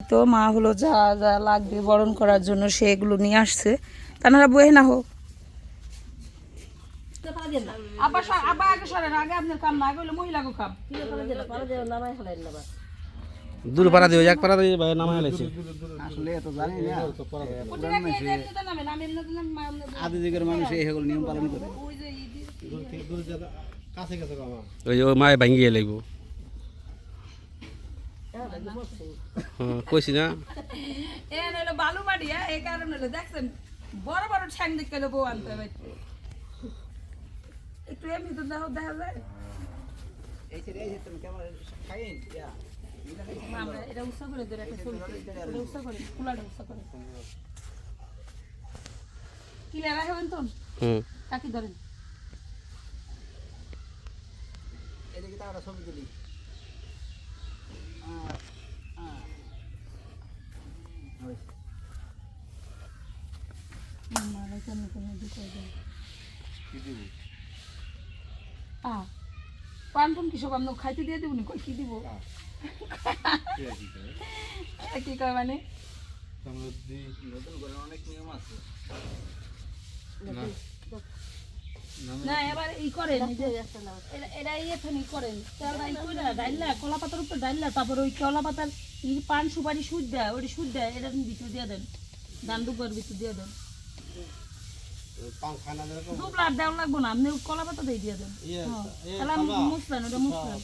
তো মা হলো যা যা লাগবে বরণ করার জন্য সেগুলো নিয়ে আসছে। তানারা বয়ে না। হোক আবার আবার আগে সরেন আগে আপনার কাম না আগে হলো মহিলাকে কাম। দূর পাড়া দিও এক পাড়া দিয়ে ভাই নামাই হালাইছে আসলে এত জানি না। আদি যুগের মানুষ এই সকল নিয়ম পালন করে। ওই যে ওই মায়ে ভাঙ্গিয়ে লাগবো কইছি না। এ হলো বালু মাটি এই কারণে হলো দেখছেন? বড় বড় ঠ্যাং দেখতে হলো বউ আনতে হবে। একটু। এমনি তো দেখো দেখা যায়? আমরা এটা উৎসাহ করে দেন একটা ছবি উৎসাহ করে কুলাটা উৎসাহ করে। কিলা রাখবেন তো হুম। কাকি ধরেন। এদিকে তো একটা ছবি তুলি। পান পুন কি সব খাইতে দিয়ে দেবো কই কি দিব? কি কয় মানে? নতুন করে অনেক নিয়ম আছে। না এবার ই করেন ইয়ে করেন। কলা পাতার উপর তারপর ওই কলা পাতার ই পান সুপারি সুদ দেয় ওটি সুদ দেয় এটা ভিতরে দিয়ে দেন দান দুবার ভিতরে দিয়ে দেন। দুবলা দেওয়া লাগবো না আপনি কলা পাতা দিয়ে দিয়ে দেন। তাহলে মুসলেন ওটা মুসলেন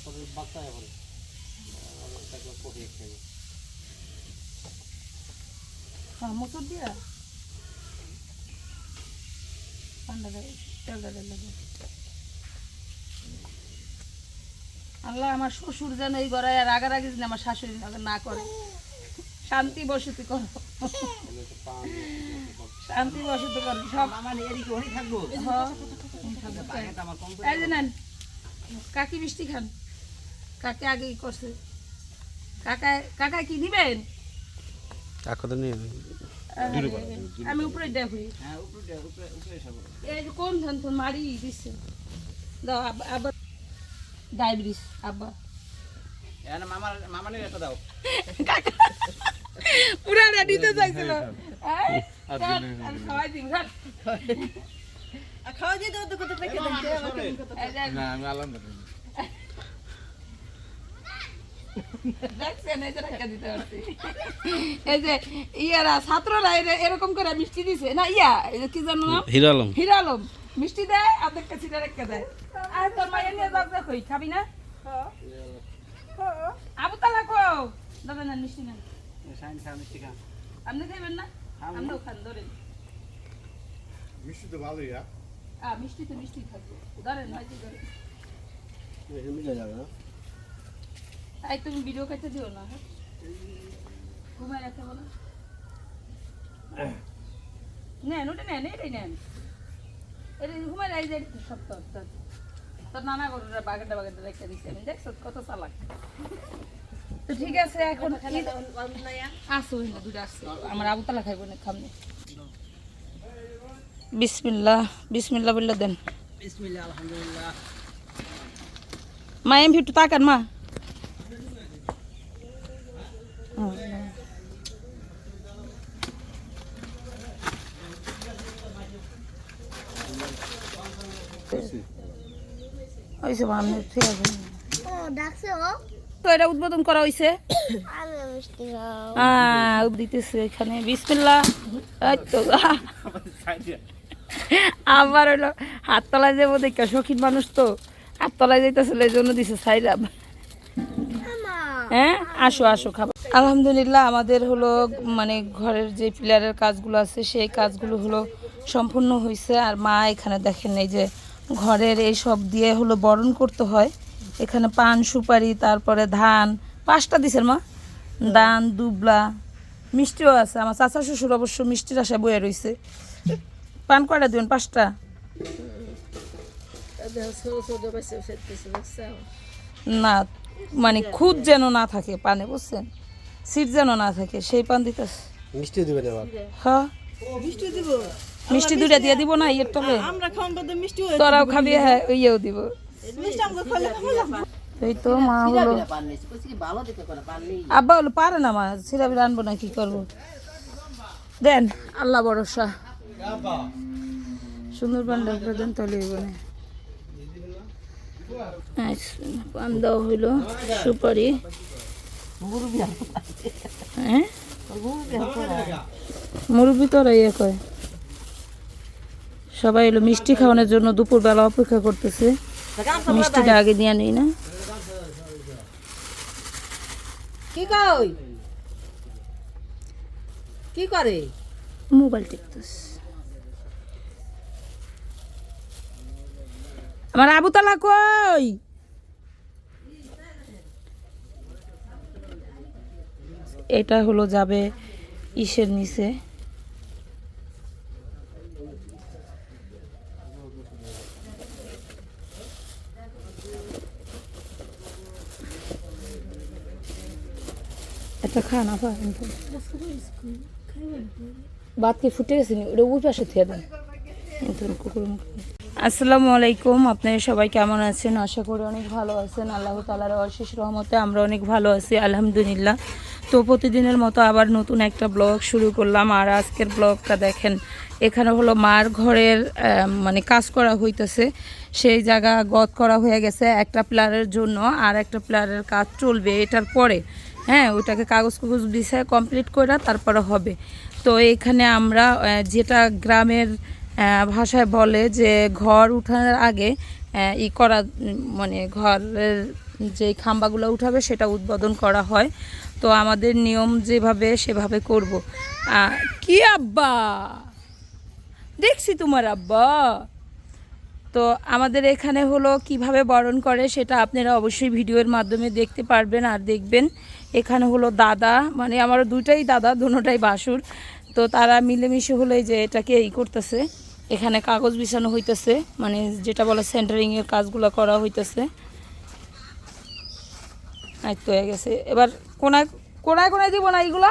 হ্যাঁ মুসুর দিয়া। ঠান্ডা দেয় আল্লাহ আমার শ্বশুর যেন এই ঘরে রাগারাগি যেন আমার শাশুড়ি না করে। শান্তি বসতি করো। শান্তি বসতি করো। সব আমার থাকব হ্যাঁ। কম এই যে নেন। কাকি মিষ্টি খান। কাকে আগে করছে? কাকায় কাকায় কি নিবেন কাকো তো নিয়ে আমি উপরে দেখি। হ্যাঁ উপরে উপরে এই কোন ধান তো মারি দিচ্ছে দাও আব- আবার ডায়াবেটিস আব্বা। এখানে মামার মামানের একটা দাও। পুরা দিতে চাইছিল আমি খাওয়াই দিম খান। এই যে- দেখছেন, এই যে রেখে দিতে পারছি। এই যে ইয়ারা ছাত্ররা এরকম করে মিষ্টি দিছে। না ইয়া কি জানো না হিরো আলম। হিরো আলম। মিষ্টি দেয় অর্ধেক কাছে রেখে দেয়। আর তোর মায়ের নিয়ে যাও দেখো খাবি না? আবু তালা কো দাদা নেন মিষ্টি খা আপনি না। আমরাও খান ধরেন। মিষ্টি তো ভালোই হ্যাঁ? মিষ্টি তো মিষ্টি থাকবে ধরেন মাঝে ধরেন তাই তুমি ভিডিও করতে দিও না হ্যাঁ? ঘুমায় রাখতে বলো। নেন ওটা নেন এটাই নেন। এটা ঘুমায় রাখি যায় সব তোর নানা গরুরা বাগেটা বাগেটা রেখে দিচ্ছে আমি দেখছ কত চালাক। তো ঠিক আছে এখন আসো হইল দুটো আসছে। আমার আবু তালা খাইব না খামনে। বিসমিল্লাহ বিসমিল্লাহ বললে দেন। বিসমিল্লাহ আলহামদুলিল্লাহ। মা এম তাকান মা। তো এটা উদ্বোধন করা হয়েছে হ্যাঁ দিতেছে এখানে। আবার হলো হাত তলায় যাব দেখা শৌখিন মানুষ তো। হাত তলায় যাইতেছিল এই জন্য দিছে সাইরাম হ্যাঁ? আসো আসো খাবার আলহামদুলিল্লাহ আমাদের হলো মানে ঘরের যে পিলারের কাজগুলো আছে সেই কাজগুলো হলো সম্পূর্ণ হয়েছে আর মা এখানে দেখেন এই যে ঘরের এই সব দিয়ে হলো বরণ করতে হয়। এখানে পান সুপারি তারপরে ধান পাঁচটা দিছেন মা। ধান দুবলা মিষ্টিও আছে। আমার চাচা শ্বশুর অবশ্য মিষ্টির আশায় বয়ে রয়েছে পান কয়টা দিবেন? পাঁচটা? না মানে খুদ যেন না থাকে পানে বুঝছেন? সিট যেন না থাকে সেই পান দিতে মিষ্টি দিবেন হ্যাঁ। মিষ্টি দিব? মিষ্টি দুইটা দিয়ে দিব না ইয়ের তবে হয়ে তোরাও খাবি হ্যাঁ ইয়েও দিব। এই তো মা হলো। আব্বা হলো পারে না মা সিরাবি রানবো না কি করব? দেন আল্লাহ ভরসা। সুন্দর প্যান্ডেল করে দেন তাহলে হইব না। আচ্ছা, পান দেওয়া হইল সুপারি। হ্যাঁ? মুরব্বী তো ইয়ে কয়। সবাই এলো মিষ্টি খাওয়ানোর জন্য দুপুরবেলা অপেক্ষা করতেছে। মিষ্টিটা আগে দিয়ে নেই না। কি কই? কি করে? মোবাইল টিপতেছে। আমার আবু তালা কই? এটা হলো যাবে ইসের নিচে। একটা খান আপা ভাত কি ফুটে গেছে? ওটা ওই পাশে দেন। আসসালামু আলাইকুম আপনারা সবাই কেমন আছেন? আশা করি অনেক ভালো আছেন। আল্লাহ তালার অশেষ রহমতে আমরা অনেক ভালো আছি আলহামদুলিল্লাহ। তো প্রতিদিনের মতো আবার নতুন একটা ব্লগ শুরু করলাম। আর আজকের ব্লগটা দেখেন এখানে হলো মার ঘরের মানে কাজ করা হইতেছে। সেই জায়গা গদ করা হয়ে গেছে একটা প্লারের জন্য আর একটা প্লারের কাজ চলবে এটার পরে। হ্যাঁ ওটাকে কাগজ কাগজ বিষয়ে কমপ্লিট করে তারপরে হবে। তো এখানে আমরা যেটা গ্রামের ভাষায় বলে যে ঘর উঠানোর আগে ই করা মানে ঘরের যে খাম্বাগুলো উঠাবে সেটা উদ্বোধন করা হয়। তো আমাদের নিয়ম যেভাবে সেভাবে করব। কি আব্বা? দেখছি তোমার আব্বা। তো আমাদের এখানে হলো কীভাবে বরণ করে সেটা আপনারা অবশ্যই ভিডিওর মাধ্যমে দেখতে পারবেন আর দেখবেন। এখানে হলো দাদা মানে আমার দুইটাই দাদা, দুটাই বাসুর। তো তারা মিলেমিশে হলো যে এটাকে এই করতেছে। এখানে কাগজ বিছানো হইতেছে মানে যেটা বলে সেন্টারিংয়ের কাজগুলো করা হইতেছে। এই তো হয়ে গেছে। এবার কোনায় কোনায় কোনায় দিব না এইগুলা?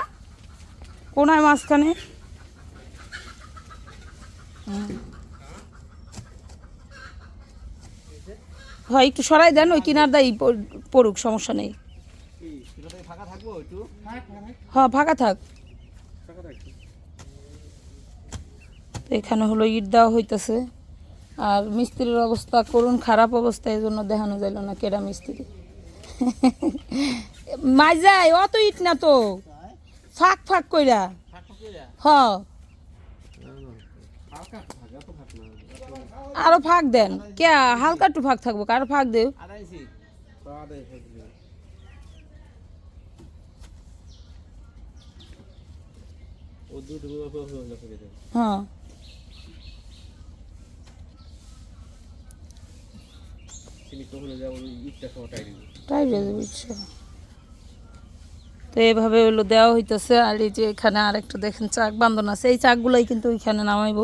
কোনায় মাঝখানে? হয়। একটু সরাই দেন, ওই কিনার দাই পড়ুক, সমস্যা নেই। হ্যাঁ ফাঁকা থাক। এখানে হলো ইট দেওয়া হইতেছে। আর মিস্ত্রির অবস্থা করুন খারাপ অবস্থা এই জন্য দেখানো যাইল না কেডা মিস্ত্রি। মাইজাই অত ইট না তো। ফাঁক ফাঁক কইরা। হ। আরও ফাঁক দেন। কে হালকা একটু ফাঁক থাকব কারও ফাঁক দেও আড়াইছি ও দুটো করে দেন হ্যাঁ তিনি কখনো যাব ইটটা খাওয়াটাই দিব রে বুঝছ তো এইভাবে হলো দেওয়া হইতেছে আর এই যে এখানে আরেকটা দেখেন চাক বান্ধন আছে এই চাকগুলোই কিন্তু ওইখানে নামাইবো।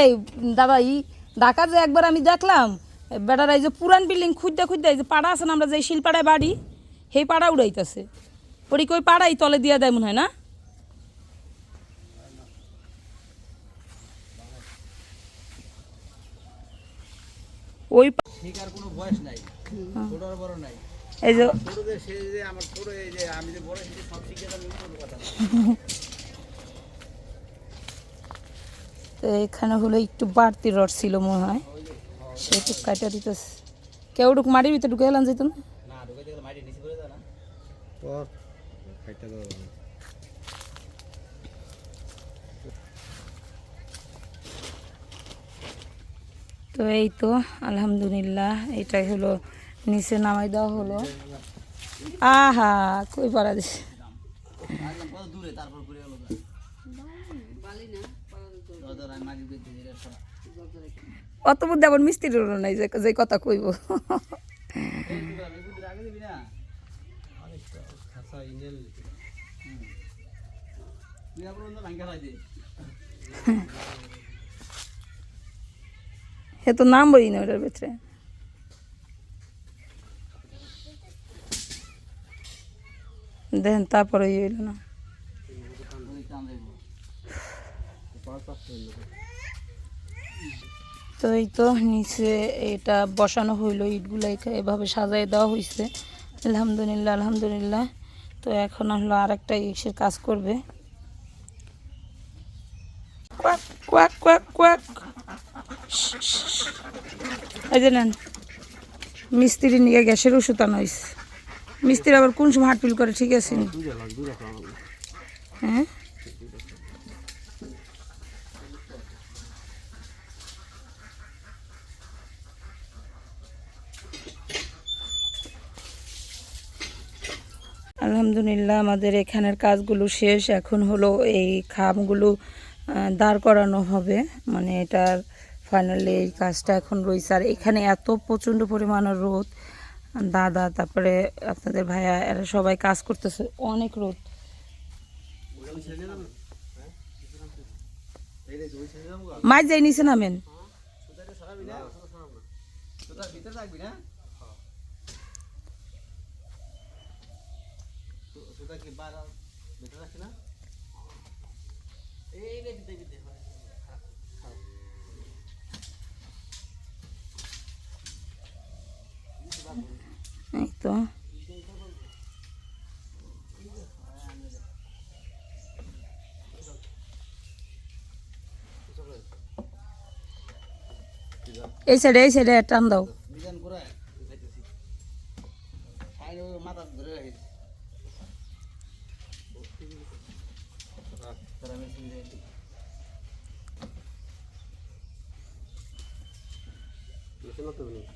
এই দাদা ই ঢাকা যে একবার আমি দেখলাম বেটারা এই যে পুরান বিল্ডিং খুঁজতে খুঁজতে এই যে পাড়া আছে না আমরা যে শিলপাড়ায় বাড়ি সেই পাড়া উড়াইতেছে। ওরি কই পাড়াই তলে দিয়া দেয় মনে হয় না? ওই পা- কোনো বয়স নাই ছোট আর বড় নাই। এই যে ছোটদের সে যে আমার ছোট এই যে আমি যে বড় সেটা সব শিখে যাবে কোনো কথা না। তো এখানে হলো একটু বাড়তি রড ছিল মনে হয়। সেটু কাটা দিতেছে। কেউ ঢুক মাটির ভিতরে ঢুকে এলাম যেত না? না ঢুকে দেখলে মাটি নিচে পড়ে যায় না পর খাইতে দাও তো এই তো, আলহামদুলিল্লাহ, এটাই হলো, নিচে নামাই দেওয়া হলো। আহা, কই পারা সরা অত বুদ্ধি আবার মিস্ত্রির হলো নাই যে কথা কইব। এই টুকরা বিপুল আগে দিবি না খাসা ইনেল তুই আবার অন্য ভাঙ্গা হয় হে তো নামবই না ওটার ভিতরে। দেখেন তারপরে ইয়ে হইল না। তো এই তো নিচে এটা বসানো হইল, ইটগুলো এভাবে সাজাই দেওয়া হয়েছে আলহামদুলিল্লাহ আলহামদুলিল্লাহ। তো এখন হলো আর একটা ইসের কাজ করবে। Quack quack quack. এই যে নেন। মিস্ত্রি নিয়ে গ্যাসের ওষুধ আনা হয়েছে মিস্ত্রি আবার কোন সময় হাটপিল করে, ঠিক আছে হ্যাঁ? আলহামদুলিল্লাহ, আমাদের এখানের কাজগুলো শেষ। এখন হলো এই খামগুলো দাঁড় করানো হবে। মানে এটার ফাইনালি এই কাজটা এখন রয়েছে। আর এখানে এত প্রচণ্ড পরিমাণের রোদ। দাদা, তারপরে আপনাদের ভাইয়া, এরা সবাই কাজ করতেছে। অনেক রোদ। মাছ যাই নিচে নামেন। কি বার আর ভিতরে রাখবি না এই তো। এই সাইডে এই সাইডে টান দাও। মাথা ধরে রাখিস তারা মেশিন দিয়ে বেশি না তো নেই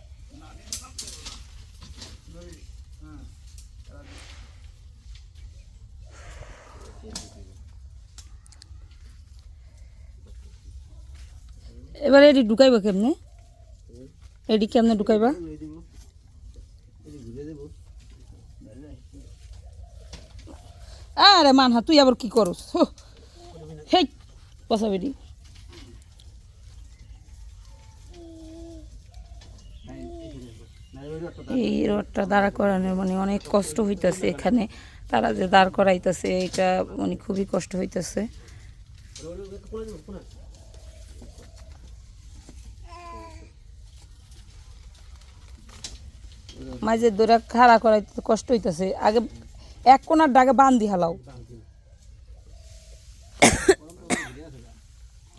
এবারে এটি ঢুকাইবা কেমনে? এটি কেমনে ঢুকাইবা? আরে মানহা, তুই আবার কি করস? হেই বসা এই রডটা দাঁড়া করানোর মানে অনেক কষ্ট হইতাছে এখানে। তারা যে দাঁড় করাইতেছে, এটা মানে খুবই কষ্ট হইতেছে। মাঝে দৌড়া খাড়া করাইতে কষ্ট হইতেছে। আগে এক কোনার ডাকে বান্ধি হালাও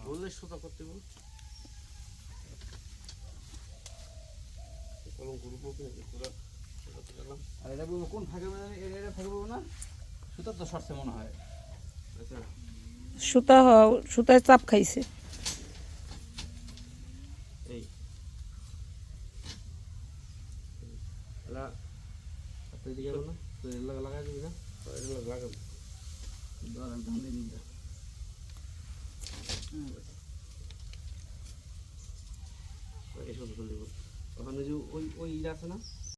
বললে সুতা করতে বল কলম করব কি পুরো আর এটা বলব কোন ফাঁকে বলব? এটা এটা ফাঁকে বলব না সুতা সুতায় চাপ খাইছে।